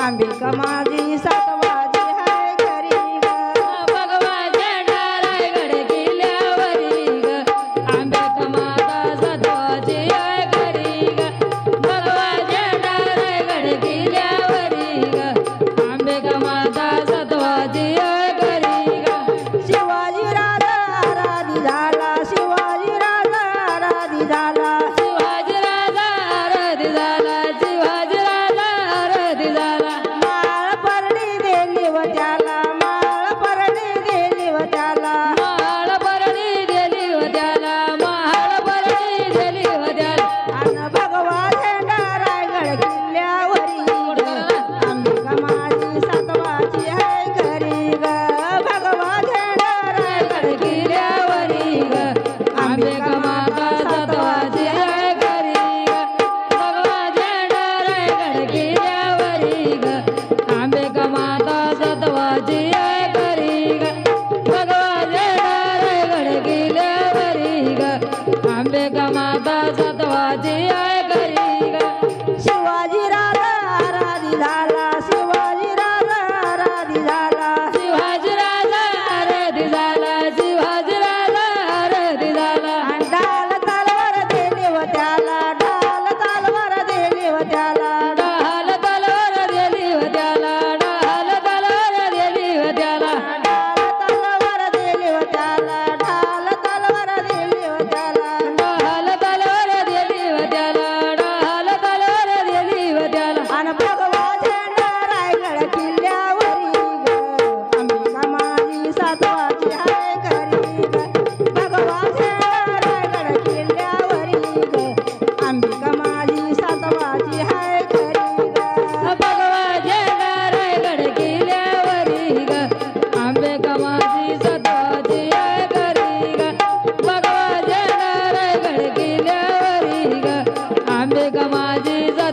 ambil kemana माता सतवाची आहे ग शिवाजी झाला शिवाजी राजा राजी झाला. शिवाजी राजा राजी झाला शिवाजी राजा राजी तालवर दिली व त्याला तालवर दिली व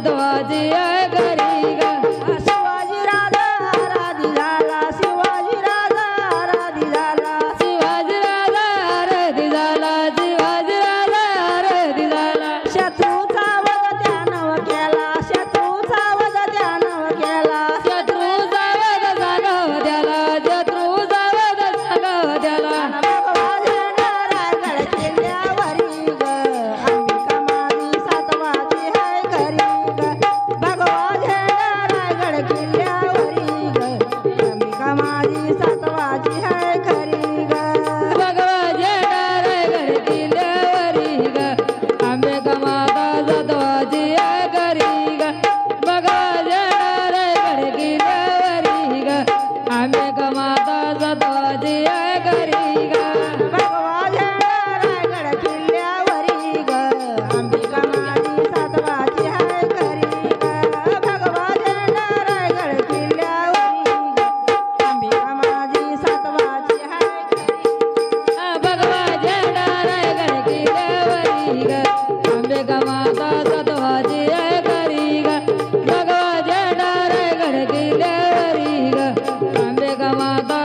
ध्वज Lada.